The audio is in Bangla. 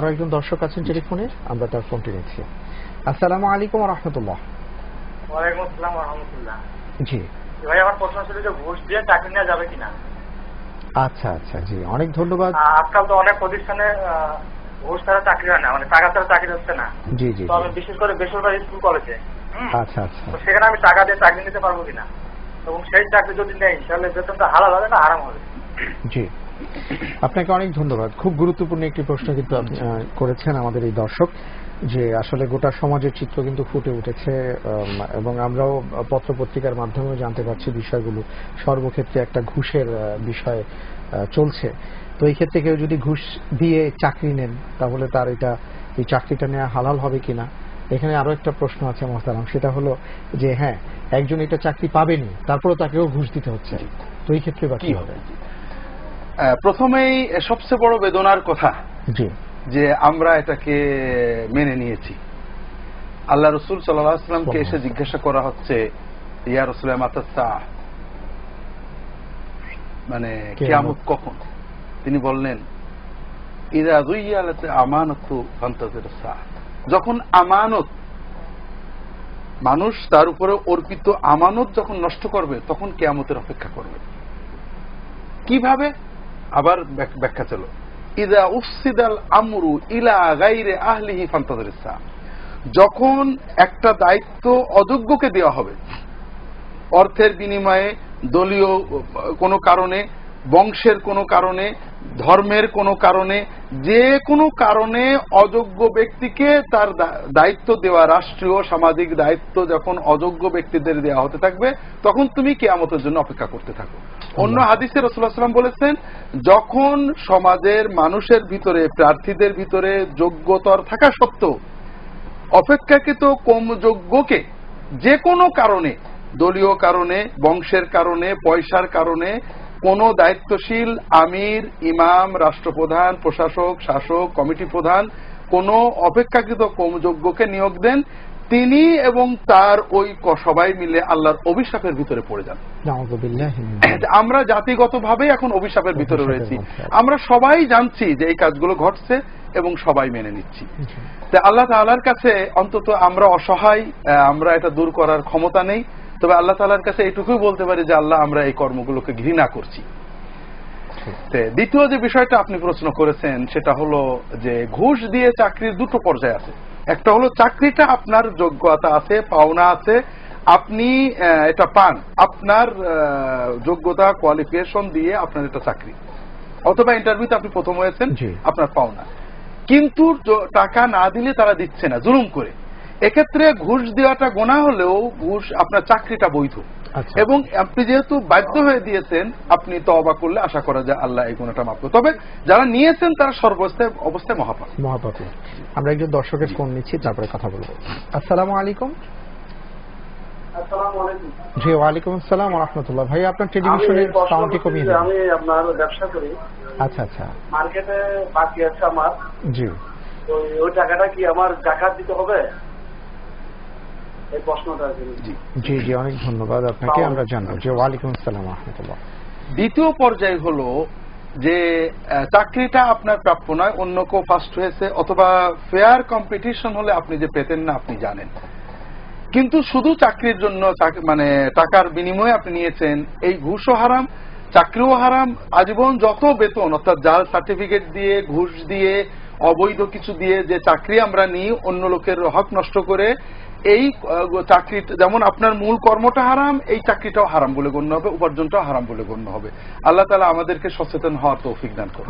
আরও একজন দর্শক আছেন টেলিফোনে আমরা তার ফোনটি নিচ্ছি। আসসালামু আলাইকুম রহমতুল্লাহ। ওয়ালাইকুম আসসালাম রহমতুল্লাহ। জি। ভাই আমার প্রশ্ন ছিল যে ঘুষ দিয়ে চাকরি নেওয়া যাবে কিনা? আচ্ছা আচ্ছা জি অনেক ধন্যবাদ। আজকাল তো অনেক প্রতিষ্ঠানে ঘুষ ছাড়া চাকরি হয় না মানে টাকা ছাড়া চাকরি হচ্ছে না। জি জি তো আমি বিশেষ করে বেসরকারি স্কুল কলেজে আচ্ছা আচ্ছা। তো সেখানে আমি টাকা দিয়ে চাকরি নিতে পারব কিনা? এবং সেই চাকরি যদি নেই তাহলে বেতনটা হালাল হবে না আরাম হবে? জি। আপনাকে অনেক ধন্যবাদ। খুব গুরুত্বপূর্ণ একটি প্রশ্ন কিন্তু করেছেন আমাদের এই দর্শক যে আসলে গোটা সমাজের চিত্র কিন্তু ফুটে উঠেছে এবং আমরাও পত্র পত্রিকার মাধ্যমেও জানতে পারছি বিষয়গুলো। সর্বক্ষেত্রে একটা ঘুষের বিষয় চলছে। তো এই ক্ষেত্রে কেউ যদি ঘুষ দিয়ে চাকরি নেন তাহলে তার এটা এই চাকরিটা নেওয়া হালাল হবে কিনা? এখানে আরও একটা প্রশ্ন আছে মহতারাম সেটা হলো যে হ্যাঁ একজন এটা চাকরি পাবেনি তারপরেও তাকেও ঘুষ দিতে হচ্ছে। তো এই ক্ষেত্রে বা কি হবে? প্রথমেই সবচেয়ে বড় বেদনার কথা যে আমরা এটাকে মেনে নিয়েছি। আল্লাহ রসুল সাল্লাহামকে এসে জিজ্ঞাসা করা হচ্ছে ইয়া রসুল মানে কিয়ামত। কিয়ামত কখন? তিনি বললেন ইরা দুইয়ালাতে আমানত যখন আমানত মানুষ তার উপরে অর্পিত আমানত যখন নষ্ট করবে তখন কেয়ামতের অপেক্ষা করবে। কীভাবে? আবার ব্যাখ্যা চলো। ইদা উফসিদাল আমরু ইলা গাইরে আহলিহি ফান্তাদের যখন একটা দায়িত্ব অযোগ্যকে দেওয়া হবে, অর্থের বিনিময়ে দলীয় কোনো কারণে বংশের কোনো কারণে ধর্মের কোনো কারণে যে কোনো কারণে অযোগ্য ব্যক্তিকে তার দায়িত্ব দেওয়া রাষ্ট্রীয় সামাজিক দায়িত্ব যখন অযোগ্য ব্যক্তিদের দেওয়া হতে থাকবে তখন তুমি কেয়ামতের জন্য অপেক্ষা করতে থাকো। অন্য হাদিসে রসুল্লাহ সাল্লাম বলেছেন যখন সমাজের মানুষের ভিতরে প্রার্থীদের ভিতরে যোগ্যতর থাকা সত্ত্বেও অপেক্ষাকৃত কম যোগ্যকে যে কোনো কারণে দলীয় কারণে বংশের কারণে পয়সার কারণে কোন দায়িত্বশীল আমির ইমাম রাষ্ট্রপ্রধান প্রশাসক শাসক কমিটি প্রধান কোন অপেক্ষাকৃত কম যোগ্যকে নিয়োগ দেন। তিনি এবং তার ওই সবাই মিলে আল্লাহর অভিশাপের ভিতরে পড়ে যান। আমরা জাতিগতভাবে এখন অভিশাপের ভিতরে রয়েছি। আমরা সবাই জানছি যে এই কাজগুলো ঘটছে এবং সবাই মেনে নিচ্ছি। তা আল্লাহ তাআলার কাছে অন্তত আমরা অসহায় আমরা এটা দূর করার ক্ষমতা নেই। তবে আল্লাহ তাআলার কাছে এইটুকুই বলতে পারি যে আল্লাহ আমরা এই কর্মগুলোকে ঘৃণা করছি। দ্বিতীয় যে বিষয়টা আপনি প্রশ্ন করেছেন সেটা হলো যে ঘুষ দিয়ে চাকরির দুটো পর্যায়ে আছে। একটা হলো চাকরিটা আপনার যোগ্যতা আছে পাওনা আছে আপনি এটা পান। আপনার যোগ্যতা কোয়ালিফিকেশন দিয়ে আপনার এটা চাকরি। অথবা ইন্টারভিউতে আপনি প্রথম হয়েছেন আপনার পাওনা। কিন্তু টাকা না দিলে তারা দিচ্ছে না জুলুম করে। এক্ষেত্রে ঘুষ দেওয়াটা গোনা হলেও ঘুষ আপনার চাকরিটা বৈধ। আচ্ছা। এবং আপনি যেহেতু বাধ্য হয়ে দিয়েছেন আপনি তবা করলে আশা করা যায় আল্লাহ এই গুণাটা মাফ করবে। তবে যারা নিয়েছেন তারা সর্বস্থায় অবস্থায় মহাপাপ। মহাপাপী। আমরা একজন দর্শকের ফোন নিচ্ছি তারপরে কথা বলব। আসসালামু আলাইকুম। জি ওয়ালাইকুম আসসালাম রহমতুল্লাহ। ভাই আপনার টেলিভিশনের সাউন্ডটি কমিয়ে দেন। আমি আপনার ব্যবসা করি। আচ্ছা আচ্ছা। মার্কেটে বাকি আছে আমার। জি। তো ওই টাকাটা কি আমার জাকাত দিতে হবে? এই প্রশ্নটা আর জি জি জি অনেক ধন্যবাদ আপনাকে। আমরা জানব জি ওয়ালাইকুম আসসালাম রহমতুল্লাহ। দ্বিতীয় পর্যায় হলো যে চাকরিটা আপনার প্রাপ্য নয় অন্য কেউ ফার্স্ট হয়েছে অথবা ফেয়ার কম্পিটিশন হলে আপনি যে পেতেন না আপনি জানেন। কিন্তু শুধু চাকরির জন্য মানে টাকার বিনিময়ে আপনি নিয়েছেন এই ঘুষও হারাম চাকরিও হারাম আজীবন যত বেতন অর্থাৎ জাল সার্টিফিকেট দিয়ে ঘুষ দিয়ে অবৈধ কিছু দিয়ে যে চাকরি আমরা নিই অন্য লোকের হক নষ্ট করে এই চাকরি, যেমন আপনার মূল কর্মটা হারাম, এই চাকরিটাও হারাম বলে গণ্য হবে, উপার্জনটাও হারাম বলে গণ্য হবে। আল্লাহ তালা আমাদেরকে সচেতন হওয়ার তৌফিক দান করুন।